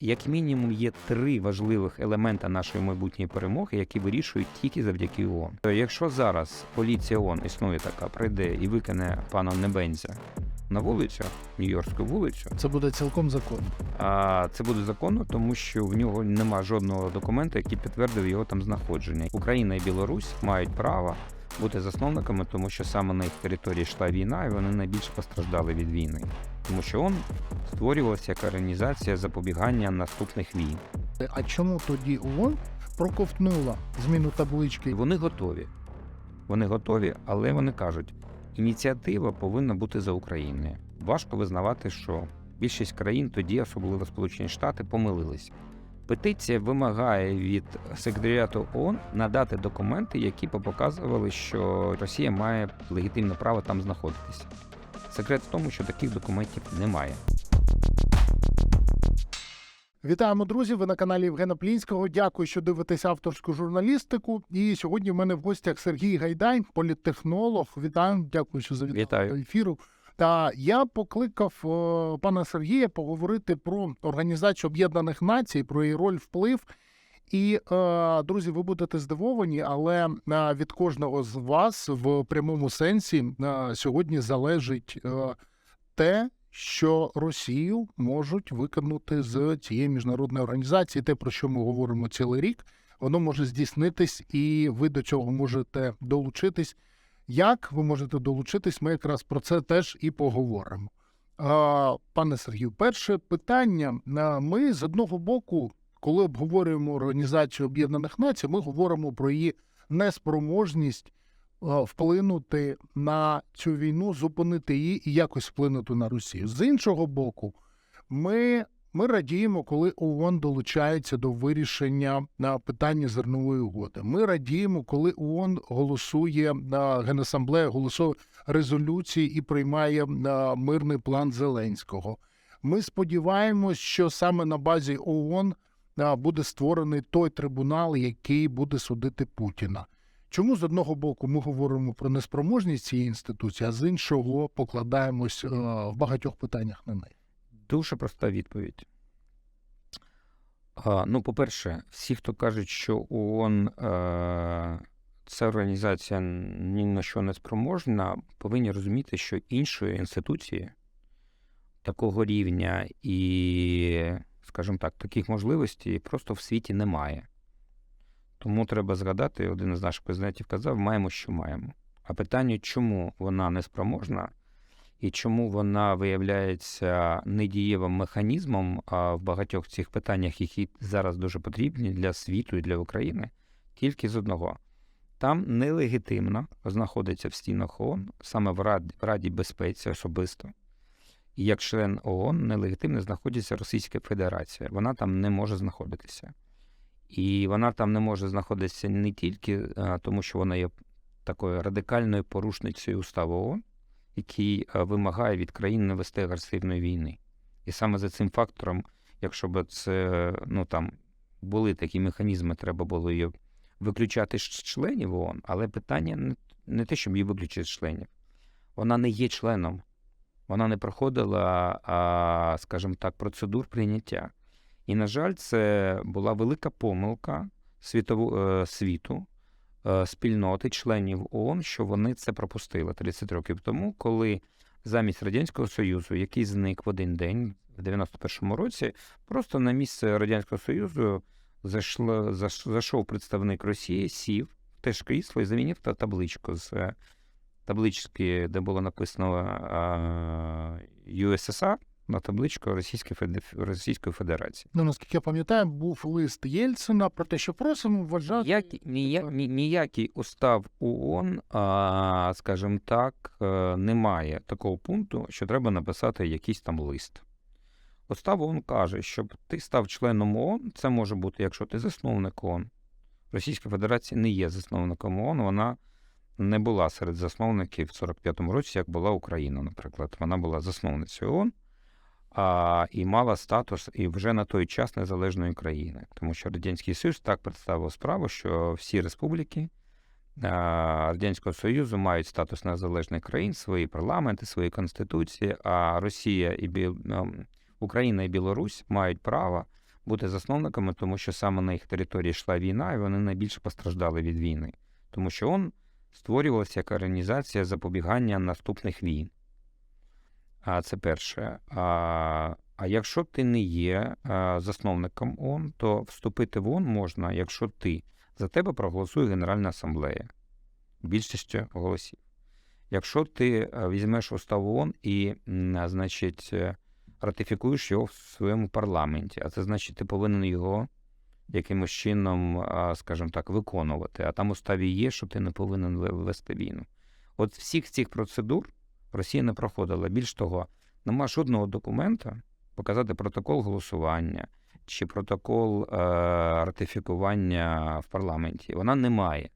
Як мінімум, є три важливих елемента нашої майбутньої перемоги, які вирішують тільки завдяки ООН. То Якщо зараз поліція ООН існує така, прийде і викине пана Небензя на вулицю, Нью-Йоркську вулицю, Це буде цілком законно. а це буде законно, тому що в нього нема жодного документа, який підтвердив його там знаходження. Україна і Білорусь мають право бути засновниками, тому що саме на їх території йшла війна, і вони найбільше постраждали від війни. Тому що он створювався як організація запобігання наступних війн. А чому тоді ООН проковтнула зміну таблички? вони готові. Вони готові, але вони кажуть, ініціатива повинна бути за Україною. Важко визнавати, що більшість країн тоді, особливо Сполучені Штати, помилились. Петиція вимагає від секретаріату ООН надати документи, які б показували, що Росія має легітимне право там знаходитися. Секрет в тому, що таких документів немає. Вітаємо, друзі! Ви на каналі Євгена Плінського. Дякую, що дивитесь авторську журналістику. І сьогодні в мене в гостях Сергій Гайдай, політтехнолог. Вітаю, дякую, що завітали Вітаю. до ефіру. Та я покликав е, пана Сергія поговорити про Організацію Об'єднаних Націй, про її роль, вплив. І, е, друзі, ви будете здивовані, але е, від кожного з вас в прямому сенсі е, сьогодні залежить е, те, що Росію можуть виконати з цієї міжнародної організації, те, про що ми говоримо цілий рік, воно може здійснитись, і ви до цього можете долучитись. Як ви можете долучитись? Ми якраз про це теж і поговоримо. Пане Сергію, перше питання. Ми з одного боку, коли обговорюємо Організацію Об'єднаних Націй, ми говоримо про її неспроможність вплинути на цю війну, зупинити її і якось вплинути на Росію. З іншого боку, ми, ми радіємо, коли ООН долучається до вирішення на питання зернової угоди. Ми радіємо, коли ООН голосує на Генасамблея, голосує резолюції і приймає мирний план Зеленського. Ми сподіваємось, що саме на базі ООН буде створений той трибунал, який буде судити Путіна. Чому з одного боку ми говоримо про неспроможність цієї інституції, а з іншого покладаємось в багатьох питаннях на неї? Дуже проста відповідь. А, ну, по-перше, всі, хто кажуть, що ООН е, це організація ні на що не спроможна, повинні розуміти, що іншої інституції такого рівня і, скажімо так, таких можливостей просто в світі немає. Тому треба згадати, один із наших президентів казав, маємо, що маємо. А питання, чому вона не спроможна, і чому вона виявляється недієвим механізмом в багатьох цих питаннях, які зараз дуже потрібні для світу і для України, тільки з одного. Там нелегітимно знаходиться в стінах ООН, саме в Раді, в Раді безпеці особисто. І як член ООН нелегітимно знаходиться Російська Федерація. Вона там не може знаходитися. І вона там не може знаходитися не тільки а, тому, що вона є такою радикальною порушницею уставу ООН, який е, вимагає від країн не вести агресивної війни. І саме за цим фактором, якщо б це ну там були такі механізми, треба було її виключати з членів ООН, але питання не, те, щоб її виключити з членів. Вона не є членом, вона не проходила, а, скажімо так, процедур прийняття. І, на жаль, це була велика помилка е, світу, спільноти, членів ООН, що вони це пропустили 30 років тому, коли замість Радянського Союзу, який зник в один день, в 91-му році, просто на місце Радянського Союзу зайшло, зайшов представник Росії, сів в те ж крісло і замінив табличку з е, таблички, де було написано е, USSR, на табличку Російської, Російської Федерації. Ну, наскільки я пам'ятаю, був лист Єльцина про те, що просимо вважати. Ніякий, нія, ні- ніякий устав ООН, а, скажімо так, е, немає такого пункту, що треба написати якийсь там лист. Устав ООН каже, щоб ти став членом ООН, це може бути, якщо ти засновник ООН. Російська Федерація не є засновником ООН, вона не була серед засновників в 45-му році, як була Україна, наприклад. Вона була засновницею ООН а, і мала статус і вже на той час незалежної країни. Тому що Радянський Союз так представив справу, що всі республіки а, Радянського Союзу мають статус незалежних країн, свої парламенти, свої конституції, а Росія і Біл... ем, Україна і Білорусь мають право бути засновниками, тому що саме на їх території йшла війна, і вони найбільше постраждали від війни. Тому що ООН створювався як організація запобігання наступних війн. А це перше. А, а якщо ти не є засновником ООН, то вступити в ООН можна, якщо ти за тебе проголосує Генеральна асамблея більшістю голосів. Якщо ти е, візьмеш устав ООН і, значить, е, ратифікуєш його в своєму парламенті, а це значить, ти повинен його якимось чином, скажімо так, виконувати. А там в уставі є, що ти не повинен ве- вести війну. От всіх цих процедур Росія не проходила. Більш того, нема жодного документа показати протокол голосування чи протокол е, ратифікування в парламенті. Вона не має.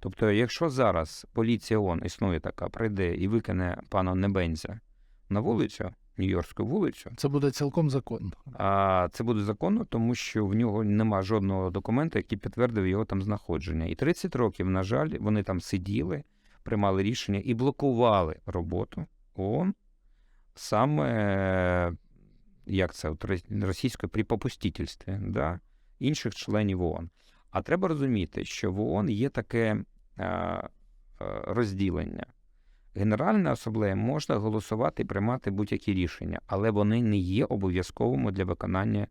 Тобто, якщо зараз поліція ООН існує така, прийде і викине пана Небензя на вулицю, Нью-Йоркську вулицю, Це буде цілком законно. а це буде законно, тому що в нього нема жодного документа, який підтвердив його там знаходження. І 30 років, на жаль, вони там сиділи, приймали рішення і блокували роботу ООН саме як це от російською при попустительстві да, інших членів ООН. А треба розуміти, що в ООН є таке е, е, розділення. Генеральна асамблея можна голосувати і приймати будь-які рішення, але вони не є обов'язковими для виконання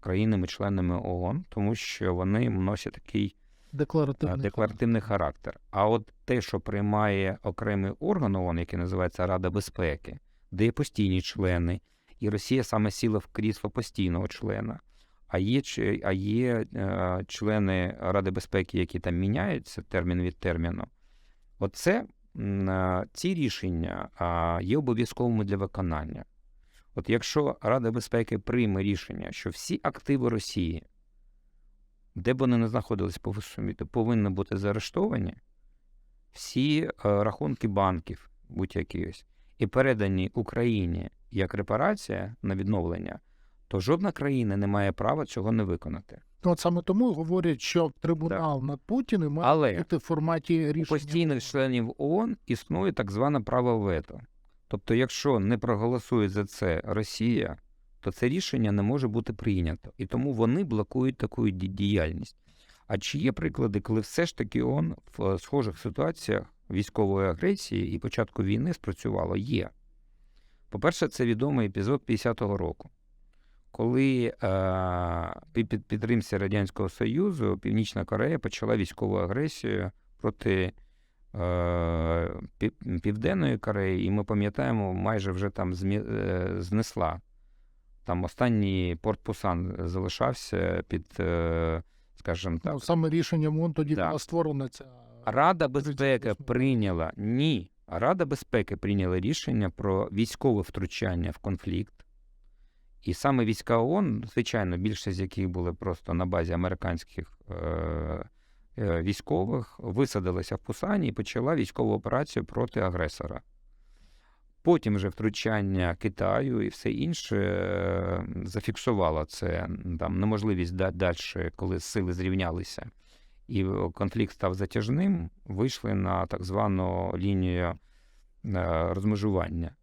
країнами-членами ООН, тому що вони носять такий Декларативний. декларативний характер. А от те, що приймає окремий орган ООН, який називається Рада безпеки, де є постійні члени, і Росія саме сіла в крісло постійного члена. А є, а є е, члени Ради безпеки, які там міняються термін від терміну. Оце е, ці рішення а, є обов'язковими для виконання. От якщо Рада безпеки прийме рішення, що всі активи Росії, де б вони не знаходились по світу, повинні бути заарештовані, всі е, рахунки банків, будь-які ось, і передані Україні як репарація на відновлення, то жодна країна не має права цього не виконати. Ну, От саме тому говорять, що трибунал над Путіним має Але бути в форматі у рішення. постійних членів ООН існує так зване право вето. Тобто, якщо не проголосує за це Росія, то це рішення не може бути прийнято. І тому вони блокують таку діяльність. А чи є приклади, коли все ж таки ООН в е, схожих ситуаціях військової агресії і початку війни спрацювало? Є. По-перше, це відомий епізод 50-го року, коли е, під під підтримці Радянського Союзу Північна Корея почала військову агресію проти е, Південної Кореї, і ми пам'ятаємо, майже вже там е, знесла. Там останній порт Пусан залишався під, е, скажімо так, Ну, саме рішенням ООН тоді Да. була створена ця. Рада безпеки прийняла ні. Рада безпеки прийняла рішення про військове втручання в конфлікт. І саме війська ООН, звичайно, більшість з яких були просто на базі американських е, е, військових, висадилися в Пусані і почала військову операцію проти агресора. Потім вже втручання Китаю і все інше е, зафіксувало це там неможливість далі, коли сили зрівнялися і конфлікт став затяжним, вийшли на так звану лінію е, розмежування.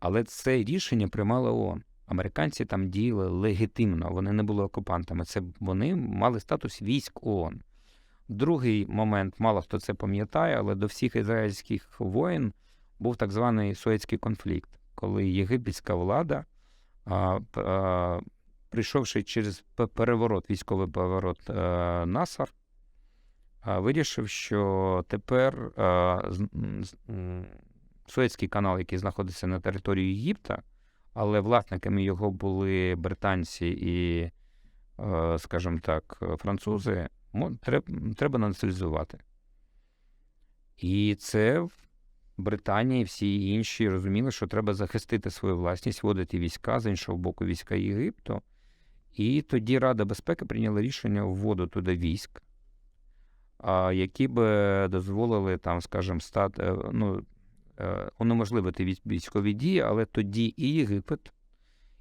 Але це рішення приймала ООН. Американці там діяли легітимно, вони не були окупантами. Це вони мали статус військ ООН. Другий момент, мало хто це пам'ятає, але до всіх ізраїльських воїн був так званий Суецький конфлікт, коли єгипетська влада, а, а, прийшовши через переворот, військовий переворот е, Насар, а, вирішив, що тепер а, Суецький канал, який знаходиться на території Єгипта, але власниками його були британці і, е, скажімо так, французи, треб- треба націоналізувати. І це в Британії, всі інші розуміли, що треба захистити свою власність, вводити війська, з іншого боку, війська Єгипту. І тоді Рада безпеки прийняла рішення вводу туди військ, які б дозволили там, скажімо, стати, е, ну, е, унеможливити військові дії, але тоді і Єгипет,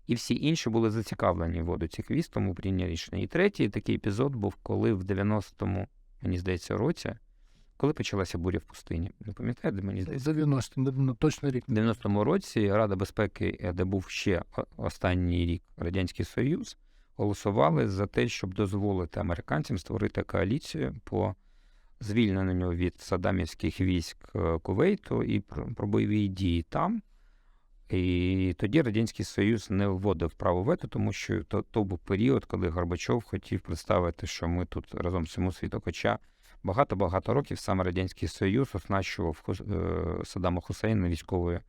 і всі інші були зацікавлені вводу цих військ, тому прийняли рішення. І третій такий епізод був, коли в 90-му, мені здається, році, коли почалася буря в пустині. Не пам'ятаєте, мені здається? 90 не- не точно рік. В 90-му році Рада безпеки, е, де був ще останній рік Радянський Союз, голосували за те, щоб дозволити американцям створити коаліцію по звільненню від садамівських військ е, Кувейту і про, бойові дії там. І тоді Радянський Союз не вводив право вето, тому що то, то був період, коли Горбачов хотів представити, що ми тут разом всьому світу. Хоча багато-багато років саме Радянський Союз оснащував е, Саддама Хусейна військовою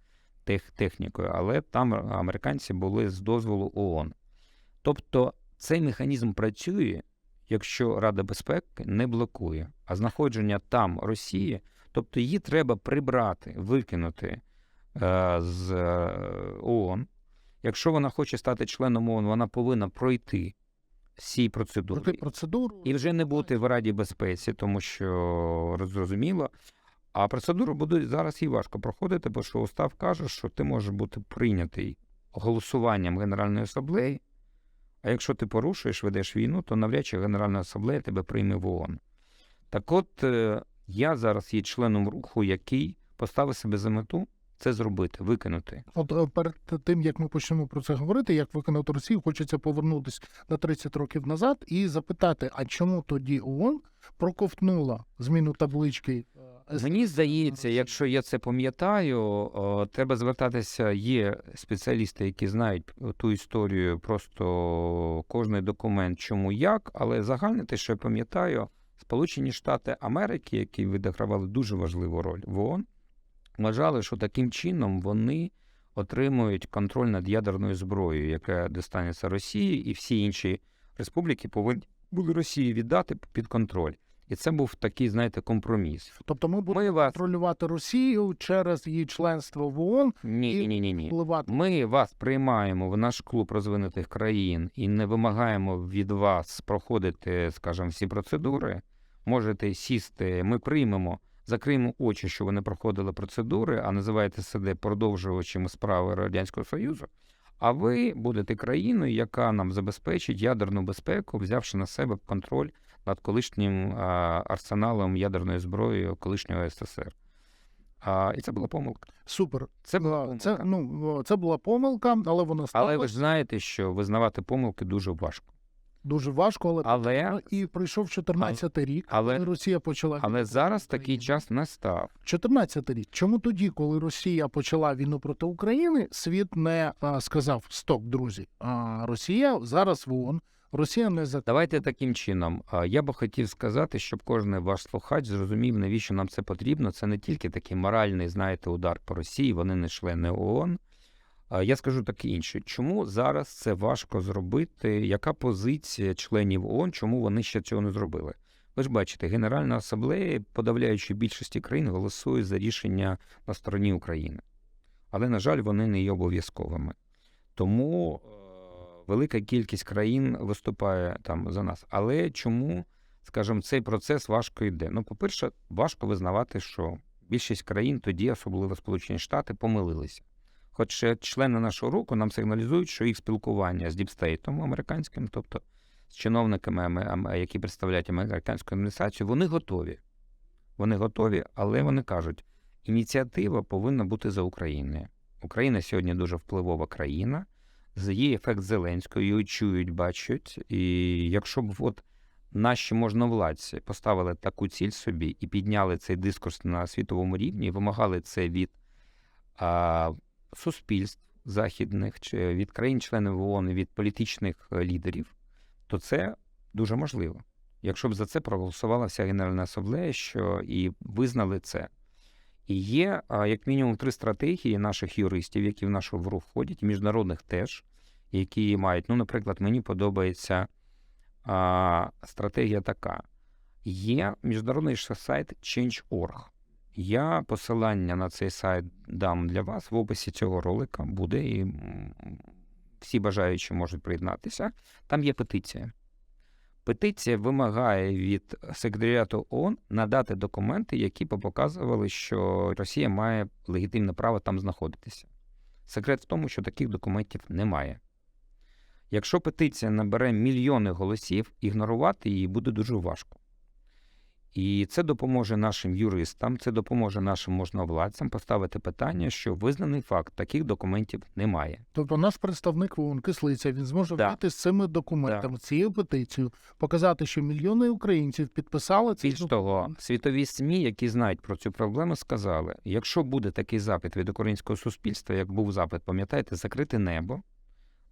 тех, технікою, але там американці були з дозволу ООН. Тобто цей механізм працює, якщо Рада безпеки не блокує, а знаходження там Росії, тобто її треба прибрати, викинути е, з е, ООН. Якщо вона хоче стати членом ООН, вона повинна пройти всі процедури. Процедуру. І вже не бути в Раді безпеці, тому що зрозуміло. А процедуру буде зараз їй важко проходити, бо що устав каже, що ти можеш бути прийнятий голосуванням Генеральної асамблеї, а якщо ти порушуєш, ведеш війну, то навряд чи Генеральна асамблея тебе прийме в ООН. Так от е, я зараз є членом руху, який поставив себе за мету це зробити, викинути. От е, перед тим як ми почнемо про це говорити, як виконати Росію, хочеться повернутися на 30 років назад і запитати, а чому тоді ООН проковтнула зміну таблички? е, Мені здається, якщо я це пам'ятаю, треба звертатися. Є спеціалісти, які знають ту історію, просто кожний документ, чому як, але загальне те, що я пам'ятаю, Сполучені Штати Америки, які відігравали дуже важливу роль в ООН, вважали, що таким чином вони отримують контроль над ядерною зброєю, яка достанеться Росії, і всі інші республіки повинні були Росії віддати під контроль. І це був такий, знаєте, компроміс. Тобто ми будемо Ми вас контролювати Росію через її членство в ООН, ні, ні, ні, ні. впливати. Ми вас приймаємо в наш клуб розвинутих країн і не вимагаємо від вас проходити, скажімо, всі процедури. Можете сісти, ми приймемо, закриємо очі, що ви не проходили процедури, а називаєте себе продовжувачем справи Радянського Союзу. А ви будете країною, яка нам забезпечить ядерну безпеку, взявши на себе контроль над колишнім арсеналом ядерної зброї колишнього СССР. А, і це була помилка. Супер. Це була Е, помилка. Це ну це була помилка, але вона стала Але ви ж знаєте, що визнавати помилки дуже важко. Дуже важко. Але, Але, і прийшов 14 рік, але- коли Росія почала але зараз такий час настав. 14 рік. Чому тоді, коли Росія почала війну проти України, світ не а, сказав стоп, друзі. А Росія зараз в ООН, Росія не за Давайте таким чином. Я би хотів сказати, щоб кожен ваш слухач зрозумів, навіщо нам це потрібно. Це не тільки такий моральний, знаєте, удар по Росії, вони не члени ООН. Я скажу таке інше. Чому зараз це важко зробити? Яка позиція членів ООН, чому вони ще цього не зробили? Ви ж бачите, Генеральна асамблея, подавляючи більшості країн, голосує за рішення на стороні України. Але, на жаль, вони не є обов'язковими. Тому е, велика кількість країн виступає там за нас. Але чому, скажімо, цей процес важко йде? Ну, по-перше, важко визнавати, що більшість країн тоді, особливо Сполучені Штати, помилилися. Хоч члени нашого руху нам сигналізують, що їх спілкування з діпстейтом американським, тобто з чиновниками, які представляють американську адміністрацію, вони готові. Вони готові, але вони кажуть, ініціатива повинна бути за Україною. Україна сьогодні дуже впливова країна, є ефект Зеленського, її чують, бачать. І якщо б от наші можновладці поставили таку ціль собі і підняли цей дискурс на світовому рівні, і вимагали це від суспільств західних, чи від країн-членів ООН, від політичних е, лідерів, то це дуже можливо. Якщо б за це проголосувала вся Генеральна асамблея, що і визнали це. І є як мінімум три стратегії наших юристів, які в нашу ВРУ входять, міжнародних теж, які мають. Ну, наприклад, мені подобається а, стратегія така: є міжнародний сайт Change.org. Я посилання на цей сайт дам для вас в описі цього ролика буде, і всі бажаючі можуть приєднатися. Там є петиція. Петиція вимагає від секретаріату ООН надати документи, які показували, що Росія має легітимне право там знаходитися. Секрет в тому, що таких документів немає. Якщо петиція набере мільйони голосів, ігнорувати її буде дуже важко. І це допоможе нашим юристам, це допоможе нашим можновладцям поставити питання, що визнаний факт таких документів немає. Тобто наш представник в ООН, Кислиця, він зможе Да. вийти з цими документами, цією петицією, показати, що мільйони українців підписали цей Більш того, світові СМІ, які знають про цю проблему, сказали: якщо буде такий запит від українського суспільства, як був запит, пам'ятаєте, закрити небо.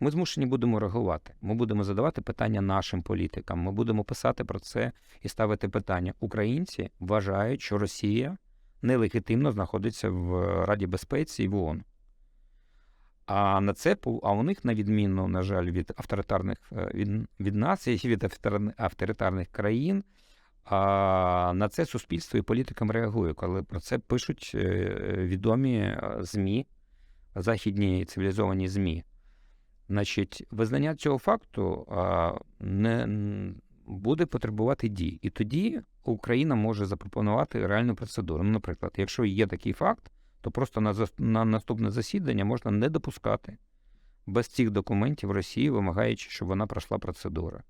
Ми змушені будемо реагувати. Ми будемо задавати питання нашим політикам. Ми будемо писати про це і ставити питання. Українці вважають, що Росія нелегітимно знаходиться в Раді безпеці і в ООН. А на це а у них, на відміну, на жаль, від авторитарних е, від, від нас і від авторитарних- країн, а на це суспільство і політикам реагує, коли про це пишуть е, відомі е, ЗМІ, західні цивілізовані ЗМІ. Значить, визнання цього факту а, не буде потребувати дій. І тоді Україна може запропонувати реальну процедуру. Ну, наприклад, якщо є такий факт, то просто на, на наступне засідання можна не допускати без цих документів Росії, вимагаючи, щоб вона пройшла процедуру.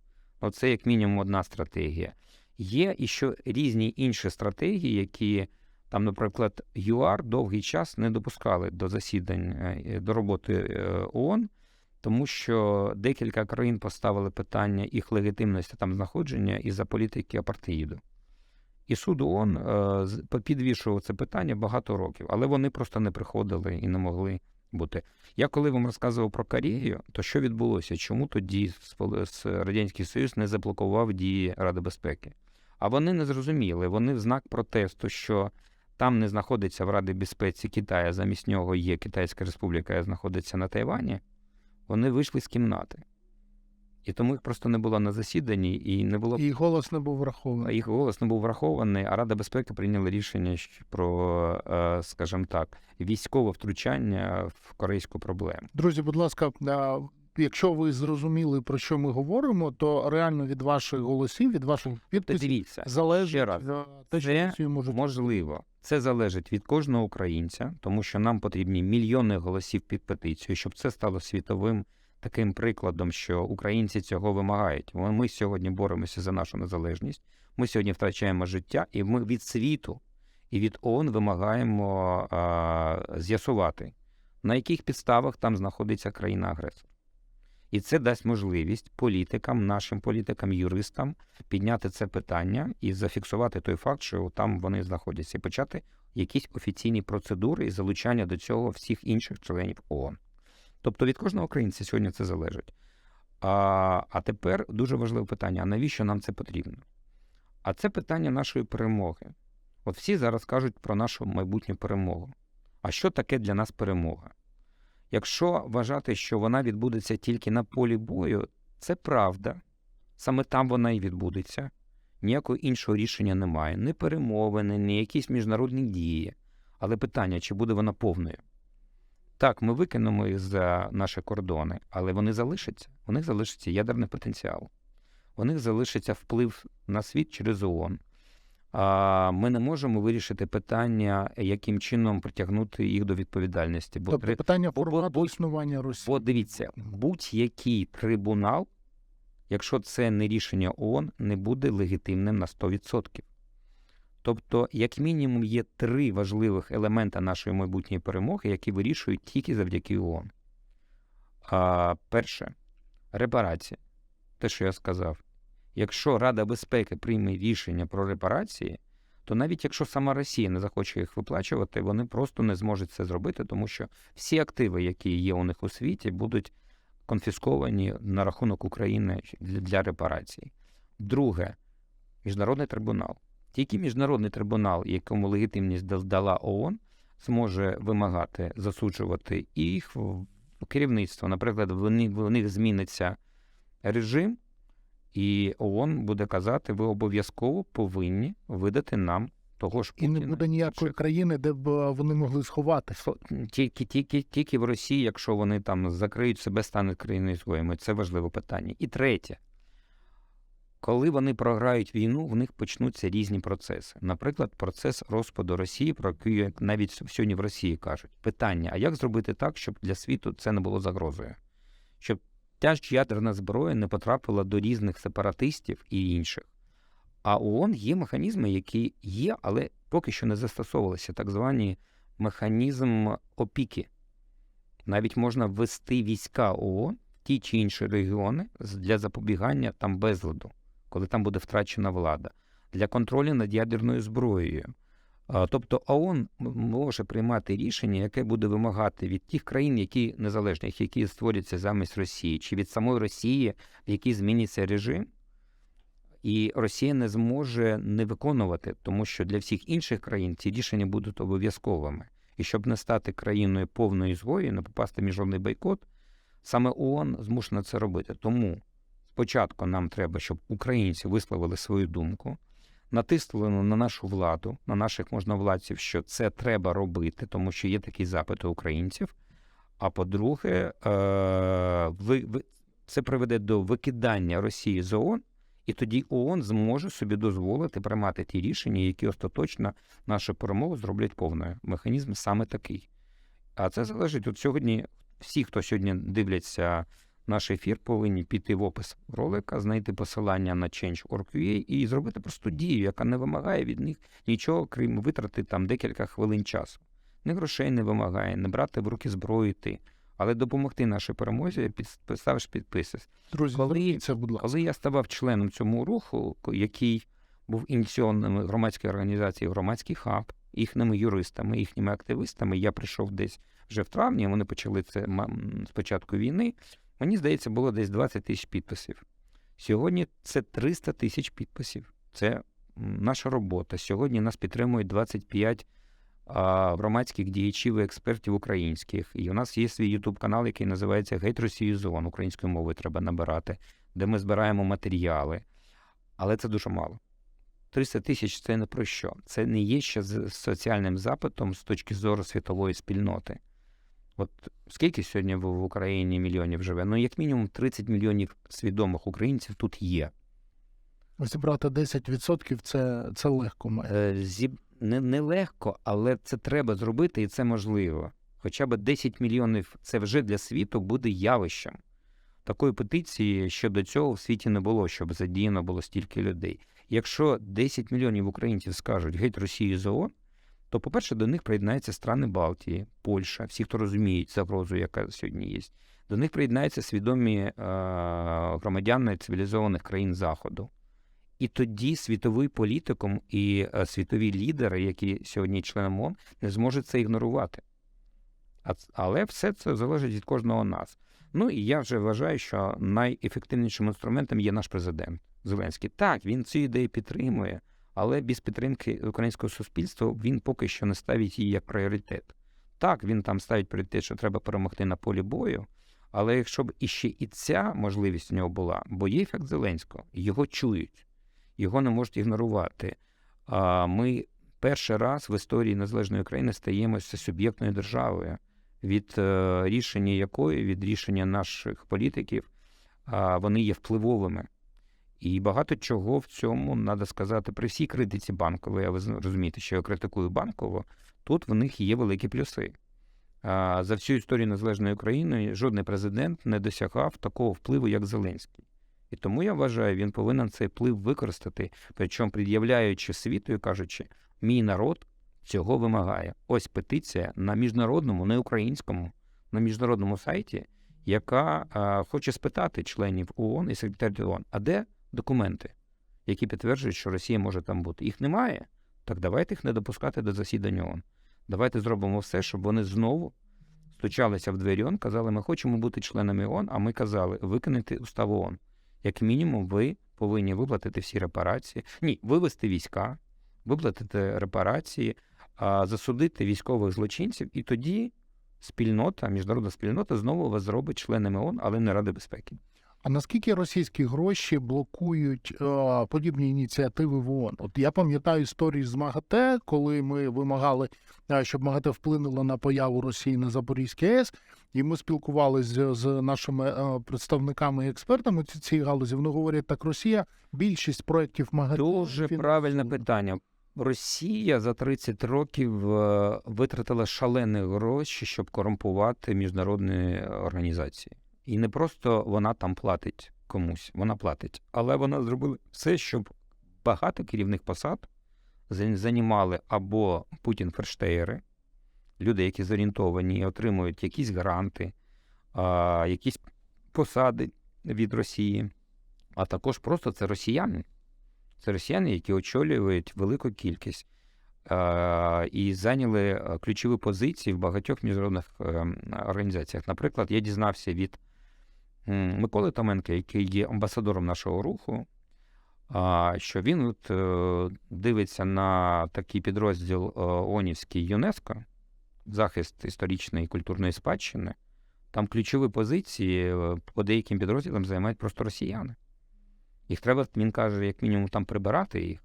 Оце як мінімум одна стратегія. Є і ще різні інші стратегії, які там, наприклад, ЮАР довгий час не допускали до засідань е, до роботи е, ООН, тому що декілька країн поставили питання їх легітимності там знаходження із-за політики апартеїду. І суд ООН е, підвішував це питання багато років, але вони просто не приходили і не могли бути. Я коли вам розказував про Корею, то що відбулося? Чому тоді Радянський Союз не заблокував дії Ради безпеки? А вони не зрозуміли. Вони в знак протесту, що там не знаходиться в Раді безпеці Китая, замість нього є Китайська Республіка, яка знаходиться на Тайвані. Вони вийшли з кімнати. І тому їх просто не було на засіданні, і не було І голос не був врахований. їх голос не був врахований, а Рада безпеки прийняла рішення про, е, скажімо так, військове втручання в корейську проблему. Друзі, будь ласка, якщо ви зрозуміли, про що ми говоримо, то реально від ваших голосів, від ваших підписів залежить ще раз, е, те, що це можливо. Це залежить від кожного українця, тому що нам потрібні мільйони голосів під петицію, щоб це стало світовим таким прикладом, що українці цього вимагають. Ми сьогодні боремося за нашу незалежність. Ми сьогодні втрачаємо життя, і ми від світу і від ООН вимагаємо з'ясувати, на яких підставах там знаходиться країна-агресор. І це дасть можливість політикам, нашим політикам, юристам підняти це питання і зафіксувати той факт, що там вони знаходяться, і почати якісь офіційні процедури і залучання до цього всіх інших членів ООН. Тобто від кожного українця сьогодні це залежить. А, а тепер дуже важливе питання: а навіщо нам це потрібно? А це питання нашої перемоги. От всі зараз кажуть про нашу майбутню перемогу. А що таке для нас перемога? Якщо вважати, що вона відбудеться тільки на полі бою, це правда. Саме там вона і відбудеться. Ніякого іншого рішення немає. Ні перемовини, ні якісь міжнародні дії. Але питання, чи буде вона повною? Так, ми викинемо їх за наші кордони, але вони залишаться. У них залишиться ядерний потенціал. У них залишиться вплив на світ через ООН. Ми не можемо вирішити питання, яким чином притягнути їх до відповідальності. Бо, Тобто три- питання бо- існування Росії. бо дивіться, будь-який трибунал, якщо це не рішення ООН, не буде легітимним на 100%. Тобто, як мінімум, є три важливих елемента нашої майбутньої перемоги, які вирішують тільки завдяки ООН. А, перше репарації. Те, що я сказав. Якщо Рада безпеки прийме рішення про репарації, то навіть якщо сама Росія не захоче їх виплачувати, вони просто не зможуть це зробити, тому що всі активи, які є у них у світі, будуть конфісковані на рахунок України для, репарацій. Друге, міжнародний трибунал. Тільки міжнародний трибунал, якому легітимність дал- дала ООН, зможе вимагати засуджувати і їх керівництво. Наприклад, в них зміниться режим, і ООН буде казати, ви обов'язково повинні видати нам того ж І не буде ніякої країни, де б вони могли сховатися. Тільки, тільки, тільки в Росії, якщо вони там закриють себе, стануть країною изгоями. Це важливе питання. І третє, коли вони програють війну, в них почнуться різні процеси. Наприклад, процес розпаду Росії, про який навіть сьогодні в Росії кажуть. Питання: а як зробити так, щоб для світу це не було загрозою? Щоб ця ж ядерна зброя не потрапила до різних сепаратистів і інших. А ООН є механізми, які є, але поки що не застосовувалися, так звані механізм опіки. Навіть можна ввести війська ООН в ті чи інші регіони для запобігання там безладу, коли там буде втрачена влада, для контролю над ядерною зброєю. Тобто ООН може приймати рішення, яке буде вимагати від тих країн, які незалежних, які створяться замість Росії, чи від самої Росії, в якій зміниться режим, і Росія не зможе не виконувати, тому що для всіх інших країн ці рішення будуть обов'язковими. І щоб не стати країною повної згої, не попасти в міжнародний бойкот, саме ООН змушена це робити. Тому спочатку нам треба, щоб українці висловили свою думку, натиснули на нашу владу, на наших можновладців, що це треба робити, тому що є такі запити українців. А по-друге, е, це приведе до викидання Росії з ООН, і тоді ООН зможе собі дозволити приймати ті рішення, які остаточно нашу перемогу зроблять повною. Механізм саме такий. А це залежить от сьогодні. Всі, хто сьогодні дивляться наш ефір, повинні піти в опис ролика, знайти посилання на Change.org.ua і зробити просто дію, яка не вимагає від них нічого, крім витрати там декілька хвилин часу. Ні грошей не вимагає, не брати в руки зброю йти, але допомогти нашій перемозі, підставиш підписи. Друзі, Коли- це, будь ласка. Коли я ставав членом цього руху, який був ініційованим громадської організації Громадський хаб, їхніми юристами, їхніми активистами, я прийшов десь вже в травні, вони почали це ма- м, з початку війни. Мені здається, було десь 20 тисяч підписів. Сьогодні це 300 тисяч підписів. Це наша робота. Сьогодні нас підтримують 25 а, громадських діячів і експертів українських. І у нас є свій ютуб канал, який називається Геть Росію Зон. Українською мовою треба набирати, де ми збираємо матеріали. Але це дуже мало. 300 тисяч це не про що. Це не є ще з соціальним запитом з точки зору світової спільноти. От скільки сьогодні в Україні мільйонів живе? Ну, як мінімум 30 мільйонів свідомих українців тут є. Зібрати 10% це, це легко має. Е, Зіб... Не, нелегко, але це треба зробити, і це можливо. Хоча б 10 мільйонів це вже для світу буде явищем. Такої петиції ще до цього в світі не було, щоб задіяно було стільки людей. Якщо 10 мільйонів українців скажуть геть Росії з ООН, то, по-перше, до них приєднаються страни Балтії, Польща, всі, хто розуміють загрозу, яка сьогодні є. До них приєднаються свідомі е- громадяни цивілізованих країн Заходу. І тоді світовий політикум і е, світові лідери, які сьогодні членом ООН, не зможуть це ігнорувати. Але все це залежить від кожного нас. Ну і я вже вважаю, що найефективнішим інструментом є наш президент Зеленський. Так, він цю ідею підтримує, але без підтримки українського суспільства він поки що не ставить її як пріоритет. Так, він там ставить пріоритет, що треба перемогти на полі бою. Але якщо б іще і ця можливість у нього була, бо є ефект Зеленського, його чують, його не можуть ігнорувати. А ми перший раз в історії незалежної України стаємося суб'єктною державою, від е, рішення якої, від рішення наших політиків, вони є впливовими. І багато чого в цьому треба сказати при всій критиці банкової, а ви розумієте, що я критикую банкову, тут в них є великі плюси. За всю історію незалежної України жодний президент не досягав такого впливу, як Зеленський. І тому я вважаю, він повинен цей вплив використати, причому пред'являючи світу і кажучи, мій народ цього вимагає. Ось петиція на міжнародному, не українському, на міжнародному сайті, яка а, хоче спитати членів ООН і секретарів ООН, а де документи, які підтверджують, що Росія може там бути. Їх немає. Так давайте їх не допускати до засідань ООН. Давайте зробимо все, щоб вони знову стучалися в двері ООН, казали, ми хочемо бути членами ООН, а ми казали, виконати устав ООН. Як мінімум, ви повинні виплатити всі репарації. Ні, вивести війська, виплатити репарації, засудити військових злочинців, і тоді спільнота, міжнародна спільнота знову вас зробить членами ООН, але не Ради безпеки. А наскільки російські гроші блокують е, подібні ініціативи в ООН? От я пам'ятаю історію з МАГАТЕ, коли ми вимагали, е, щоб МАГАТЕ вплинуло на появу Росії на Запорізькій АЕС, і ми спілкувалися з, з нашими е, представниками і експертами цієї галузі. Вони говорять, так Росія більшість проєктів МАГАТЕ Дуже фінансує. правильне питання. Росія за 30 років е, витратила шалені гроші, щоб корумпувати міжнародні організації. І не просто вона там платить комусь, вона платить, але вона зробила все, щоб багато керівних посад за- займали або Путін ферштеєри, люди, які зорієнтовані і отримують якісь гранти, а, якісь посади від Росії, а також просто це росіяни. Це росіяни, які очолюють велику кількість е, і зайняли е, ключові позиції в багатьох міжнародних е, організаціях. Наприклад, я дізнався від Миколи Томенка, який є амбасадором нашого руху, що він от, е, дивиться на такий підрозділ е, ООНівський ЮНЕСКО, захист історичної і культурної спадщини. Там ключові позиції е, по деяким підрозділам займають просто росіяни. Їх треба, він каже, як мінімум там прибирати їх.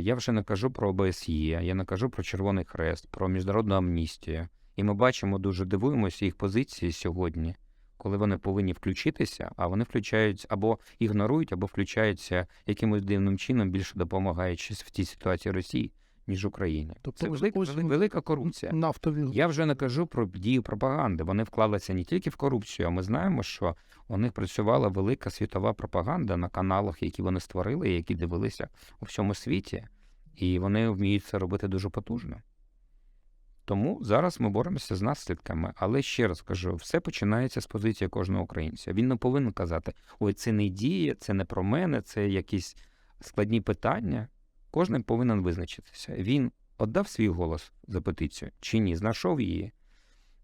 Я вже не кажу про ОБСЄ, я не кажу про Червоний Хрест, про міжнародну амністію. І ми бачимо, дуже дивуємося їх позиції сьогодні, коли вони повинні включитися, а вони включають або ігнорують, або включаються якимось дивним чином, більше допомагаючи в тій ситуації Росії, ніж Україні. Тобто Це велика, ось велика корупція. Нафтові Я вже не кажу про дію пропаганди. Вони вклалися не тільки в корупцію, а ми знаємо, що у них працювала велика світова пропаганда на каналах, які вони створили, які дивилися у всьому світі, і вони вміють це робити дуже потужно. Тому зараз ми боремося з наслідками. Але ще раз кажу, все починається з позиції кожного українця. Він не повинен казати: ой, це не діє, це не про мене, це якісь складні питання. Кожен повинен визначитися. Він віддав свій голос за петицію чи ні, знайшов її.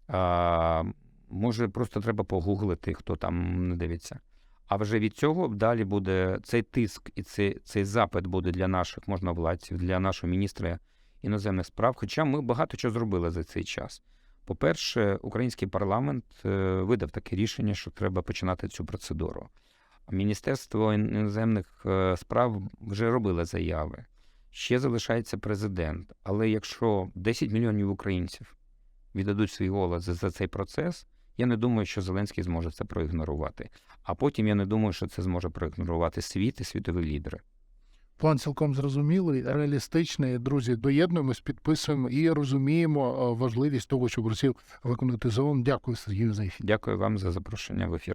А, може, просто треба погуглити, хто там не дивиться. А вже від цього далі буде цей тиск і цей, цей запит буде для наших можновладців, для нашого міністра іноземних справ. Хоча ми багато чого зробили за цей час. По-перше, український парламент е, видав таке рішення, що треба починати цю процедуру. Міністерство іноземних е, справ вже робило заяви. Ще залишається президент. Але якщо 10 мільйонів українців віддадуть свій голос за, за цей процес, я не думаю, що Зеленський зможе це проігнорувати. А потім я не думаю, що це зможе проігнорувати світ і світові лідери. План цілком зрозумілий, реалістичний. Друзі, доєднуємось, підписуємо і розуміємо е, важливість того, щоб Росію виконати зон. Дякую, Сергію за ефір. Дякую вам за запрошення в ефір.